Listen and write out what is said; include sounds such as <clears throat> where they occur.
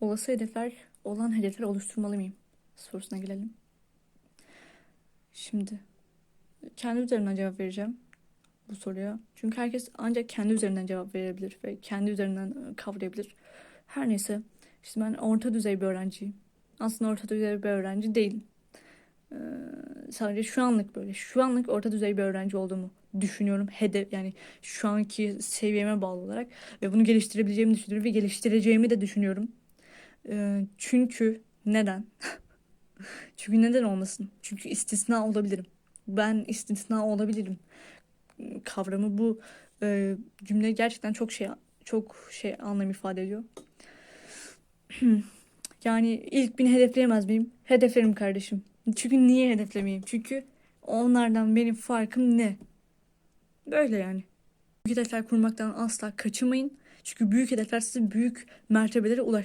Olası hedefler olan hedefler oluşturmalı mıyım? Sorusuna gelelim. Şimdi kendi üzerimden cevap vereceğim bu soruya. Çünkü herkes ancak kendi üzerinden cevap verebilir ve kendi üzerinden e, kavrayabilir. Her neyse işte ben orta düzey bir öğrenciyim. Aslında orta düzey bir öğrenci değilim. Ee, sadece şu anlık böyle şu anlık orta düzey bir öğrenci olduğumu düşünüyorum. Hedef yani şu anki seviyeme bağlı olarak ve bunu geliştirebileceğimi düşünüyorum ve geliştireceğimi de düşünüyorum. Ee, çünkü neden? <laughs> çünkü neden olmasın? Çünkü istisna olabilirim. Ben istisna olabilirim. Kavramı bu e, cümle gerçekten çok şey çok şey anlam ifade ediyor. <clears throat> Yani ilk bini hedefleyemez miyim? Hedeflerim kardeşim. Çünkü niye hedeflemeyeyim? Çünkü onlardan benim farkım ne? Böyle yani. Büyük hedefler kurmaktan asla kaçınmayın. Çünkü büyük hedefler sizi büyük mertebelere ulaş